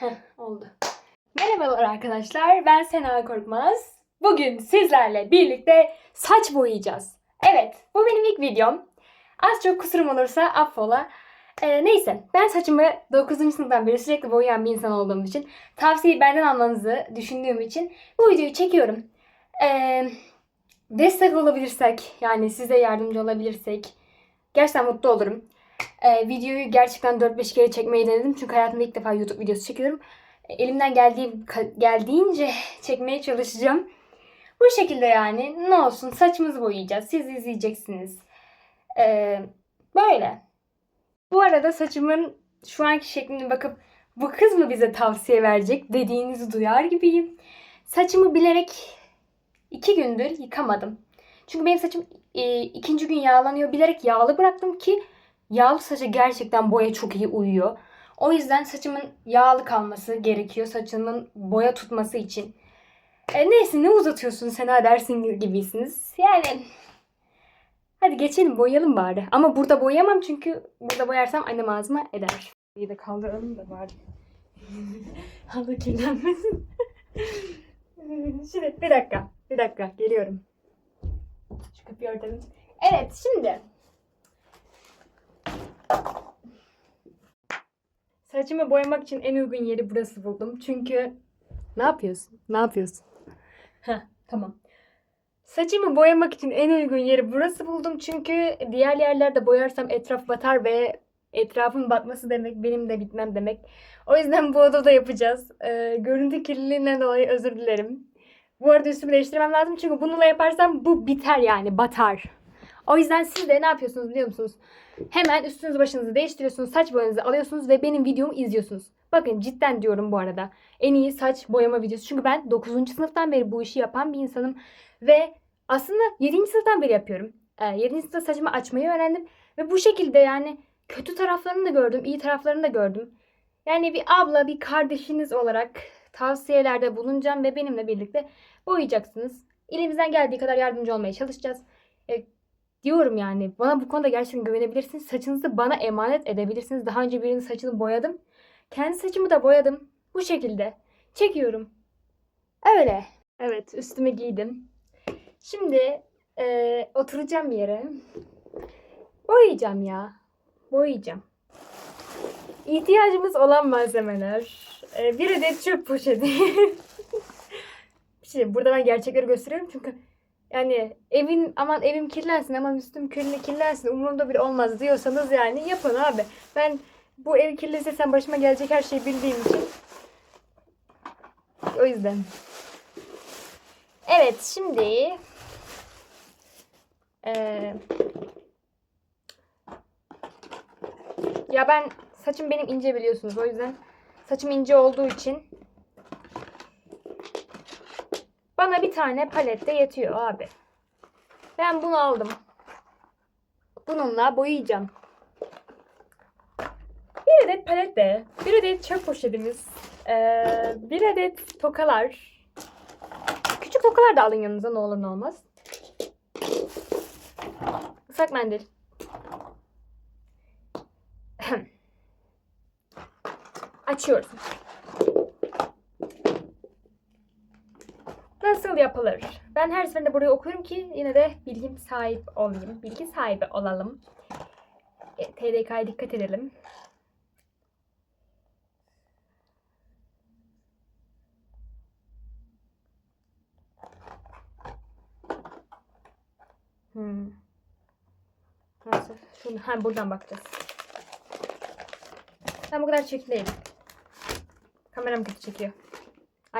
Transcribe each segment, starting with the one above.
Heh, oldu. Merhabalar arkadaşlar. Ben Sena Korkmaz. Bugün sizlerle birlikte saç boyayacağız. Evet, bu benim ilk videom. Az çok kusurum olursa affola. Ee, neyse, ben saçımı 9. sınıftan beri sürekli boyayan bir insan olduğum için, tavsiyeyi benden almanızı düşündüğüm için bu videoyu çekiyorum. Ee, destek olabilirsek, yani size yardımcı olabilirsek gerçekten mutlu olurum. Ee, videoyu gerçekten 4-5 kere çekmeyi denedim. Çünkü hayatımda ilk defa YouTube videosu çekiyorum. Ee, Elimden geldiği geldiğince çekmeye çalışacağım. Bu şekilde yani. Ne olsun saçımızı boyayacağız. Siz izleyeceksiniz. Ee, böyle. Bu arada saçımın şu anki şekline bakıp bu kız mı bize tavsiye verecek dediğinizi duyar gibiyim. Saçımı bilerek iki gündür yıkamadım. Çünkü benim saçım e, ikinci gün yağlanıyor. Bilerek yağlı bıraktım ki Yağlı saça gerçekten boya çok iyi uyuyor. O yüzden saçımın yağlı kalması gerekiyor. Saçımın boya tutması için. E, neyse ne uzatıyorsun Sena dersin gibisiniz. Yani hadi geçelim boyayalım bari. Ama burada boyayamam çünkü burada boyarsam annem ağzıma eder. İyi de kaldıralım da bari. Halı kirlenmesin. şimdi bir dakika. Bir dakika geliyorum. Şu kapıyı örtelim. Evet şimdi Saçımı boyamak için en uygun yeri burası buldum. Çünkü ne yapıyorsun? Ne yapıyorsun? Heh, tamam. Saçımı boyamak için en uygun yeri burası buldum. Çünkü diğer yerlerde boyarsam etraf batar ve etrafın batması demek benim de bitmem demek. O yüzden bu odada yapacağız. Ee, görüntü kirliliğinden dolayı özür dilerim. Bu arada üstümü değiştirmem lazım çünkü bununla yaparsam bu biter yani batar. O yüzden siz de ne yapıyorsunuz biliyor musunuz? Hemen üstünüzü başınızı değiştiriyorsunuz. Saç boyanızı alıyorsunuz ve benim videomu izliyorsunuz. Bakın cidden diyorum bu arada. En iyi saç boyama videosu. Çünkü ben 9. sınıftan beri bu işi yapan bir insanım. Ve aslında 7. sınıftan beri yapıyorum. Ee, 7. sınıfta saçımı açmayı öğrendim. Ve bu şekilde yani kötü taraflarını da gördüm, iyi taraflarını da gördüm. Yani bir abla, bir kardeşiniz olarak tavsiyelerde bulunacağım ve benimle birlikte boyayacaksınız. Elimizden geldiği kadar yardımcı olmaya çalışacağız. Ee, diyorum yani bana bu konuda gerçekten güvenebilirsiniz. Saçınızı bana emanet edebilirsiniz. Daha önce birinin saçını boyadım. Kendi saçımı da boyadım. Bu şekilde. Çekiyorum. Öyle. Evet üstümü giydim. Şimdi eee, oturacağım yere. Boyayacağım ya. Boyayacağım. İhtiyacımız olan malzemeler. Eee, bir adet çöp poşeti. şey, burada ben gerçekleri gösteriyorum çünkü yani evin aman evim kirlensin aman üstüm kirli kirlensin umurumda bile olmaz diyorsanız yani yapın abi. Ben bu ev kirliyse sen başıma gelecek her şeyi bildiğim için. O yüzden. Evet şimdi eee, ya ben saçım benim ince biliyorsunuz o yüzden saçım ince olduğu için bana bir tane palette yetiyor abi. Ben bunu aldım. Bununla boyayacağım. Bir adet palette, bir adet çöp poşetimiz, eee, bir adet tokalar. Küçük tokalar da alın yanınıza ne olur ne olmaz. Islak mendil. Açıyoruz. Nasıl yapılır? Ben her seferinde burayı okuyorum ki yine de bilgim sahip olayım. Bilgi sahibi olalım. E, TDK'ya dikkat edelim. Hmm. Nasıl? Şunu, ha, buradan bakacağız. Ben bu kadar değilim. Kameram kötü çekiyor.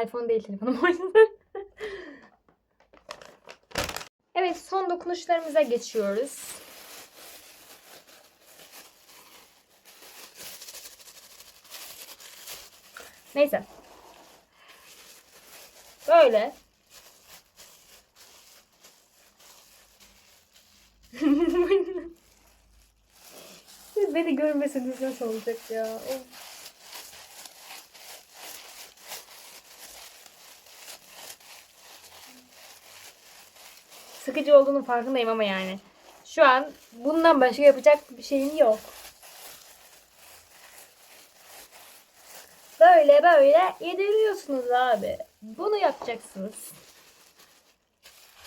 iPhone değil telefonum o yüzden. Evet son dokunuşlarımıza geçiyoruz. Neyse. Böyle. Beni görmeseniz nasıl olacak ya? Of. Sıkıcı olduğunun farkındayım ama yani. Şu an bundan başka yapacak bir şeyim yok. Böyle böyle yediriyorsunuz abi. Bunu yapacaksınız.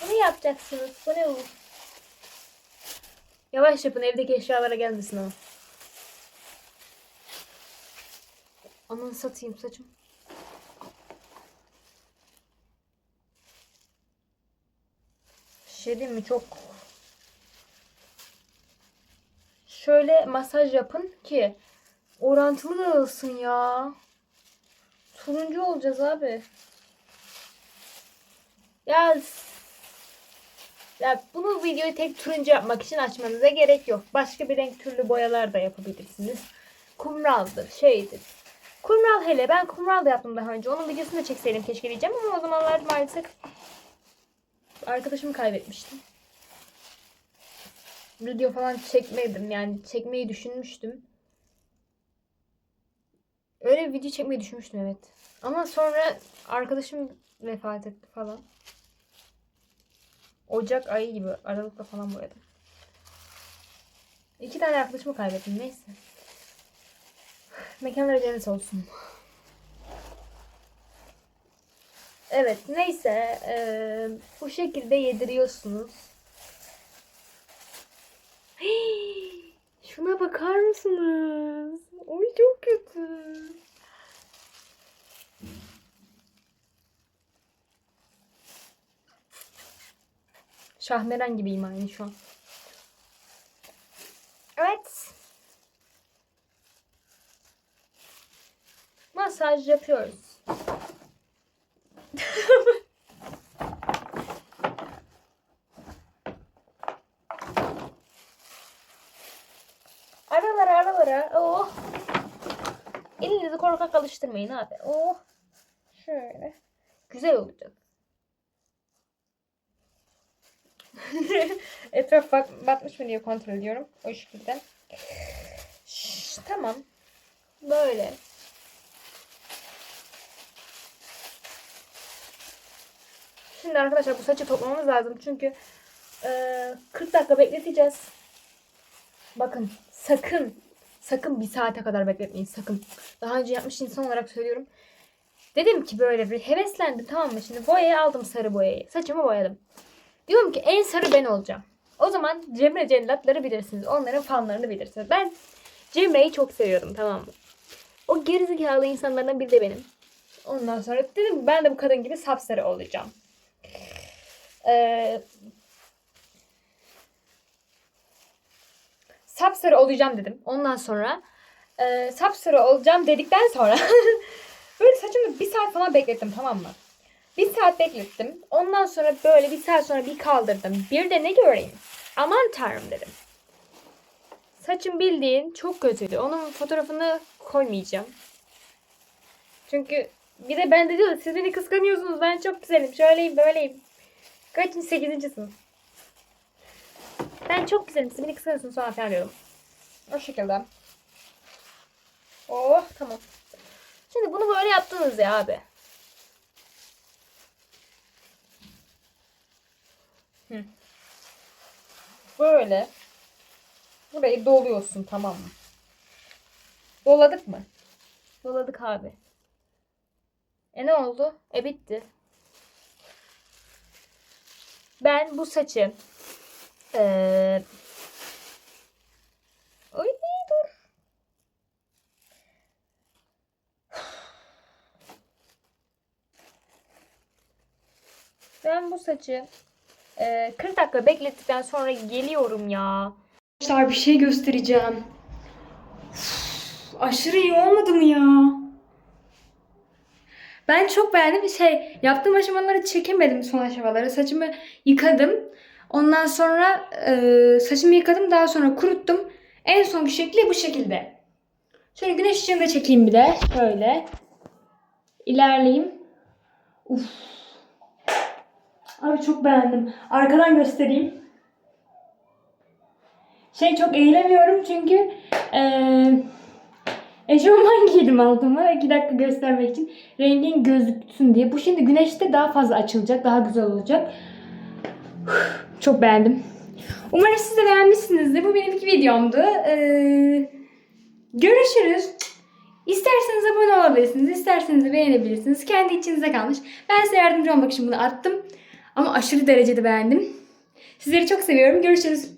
Bunu yapacaksınız. Bu ne bu? Yavaş yapın evdeki eşyalara gelmesin ama. Aman satayım saçım. Şey diyeyim mi çok şöyle masaj yapın ki orantılı dağılsın ya. Turuncu olacağız abi. Ya ya bunu videoyu tek turuncu yapmak için açmanıza gerek yok. Başka bir renk türlü boyalar da yapabilirsiniz. Kumraldır, şeydir. Kumral hele ben kumral da yaptım daha önce. Onun videosunu da çekseydim keşke diyeceğim ama o zamanlar maalesef arkadaşımı kaybetmiştim. Video falan çekmedim yani çekmeyi düşünmüştüm. Öyle bir video çekmeyi düşünmüştüm evet. Ama sonra arkadaşım vefat etti falan. Ocak ayı gibi Aralık'ta falan boyadım. İki tane arkadaşımı kaybettim neyse. Mekanları cennet olsun. Evet neyse eee, bu şekilde yediriyorsunuz. Hii, Şuna bakar mısınız? Oy çok kötü. Şahmeran gibiyim aynı şu an. Evet. Masaj yapıyoruz. Elinizi korkak alıştırmayın abi. Oh. Şöyle. Güzel olacak. Etraf bak batmış mı diye kontrol ediyorum. O şekilde. Şş, tamam. Böyle. Şimdi arkadaşlar bu saçı toplamamız lazım. Çünkü eee, 40 dakika bekleteceğiz. Bakın sakın sakın bir saate kadar bekletmeyin sakın. Daha önce yapmış insan olarak söylüyorum. Dedim ki böyle bir heveslendim tamam mı? Şimdi boyayı aldım sarı boyayı. Saçımı boyadım. Diyorum ki en sarı ben olacağım. O zaman Cemre Cellatları bilirsiniz. Onların fanlarını bilirsiniz. Ben Cemre'yi çok seviyordum tamam mı? O gerizekalı insanlardan biri de benim. Ondan sonra dedim ben de bu kadın gibi sapsarı olacağım. Ee, sapsarı olacağım dedim. Ondan sonra e, sapsarı olacağım dedikten sonra böyle saçımı bir saat falan beklettim tamam mı? Bir saat beklettim. Ondan sonra böyle bir saat sonra bir kaldırdım. Bir de ne göreyim? Aman tanrım dedim. Saçım bildiğin çok kötüydü. Onun fotoğrafını koymayacağım. Çünkü bir de ben de diyor siz beni kıskanıyorsunuz. Ben çok güzelim. Şöyleyim böyleyim. Kaçıncı? Sekizinci sınıf. Ben çok güzelim. Siz beni kıskanıyorsunuz falan filan diyordum. O şekilde. Oh tamam. Şimdi bunu böyle yaptınız ya abi. Böyle. Burayı doluyorsun tamam mı? Doladık mı? Doladık abi. E ne oldu? E bitti. Ben bu saçı eee Oy dur. Ben bu saçı eee 40 dakika beklettikten sonra geliyorum ya. Arkadaşlar bir şey göstereceğim. Üf, Aşırı iyi olmadı mı ya? Ben çok beğendim. Şey, yaptığım aşamaları çekemedim son aşamaları. Saçımı yıkadım. Ondan sonra e, saçımı yıkadım. Daha sonra kuruttum. En son şekli bu şekilde. Şöyle güneş ışığında çekeyim bir de. Şöyle. İlerleyeyim. Uf. Abi çok beğendim. Arkadan göstereyim. Şey çok eğilemiyorum çünkü eee eşofman giydim altıma. 2 dakika göstermek için. Rengin gözüksün diye. Bu şimdi güneşte daha fazla açılacak. Daha güzel olacak. Çok beğendim. Umarım siz de beğenmişsinizdir. Bu benim ilk videomdu. Ee, görüşürüz. İsterseniz abone olabilirsiniz, isterseniz de beğenebilirsiniz. Kendi içinize kalmış. Ben size yardımcı olmak için bunu attım. Ama aşırı derecede beğendim. Sizleri çok seviyorum. Görüşürüz.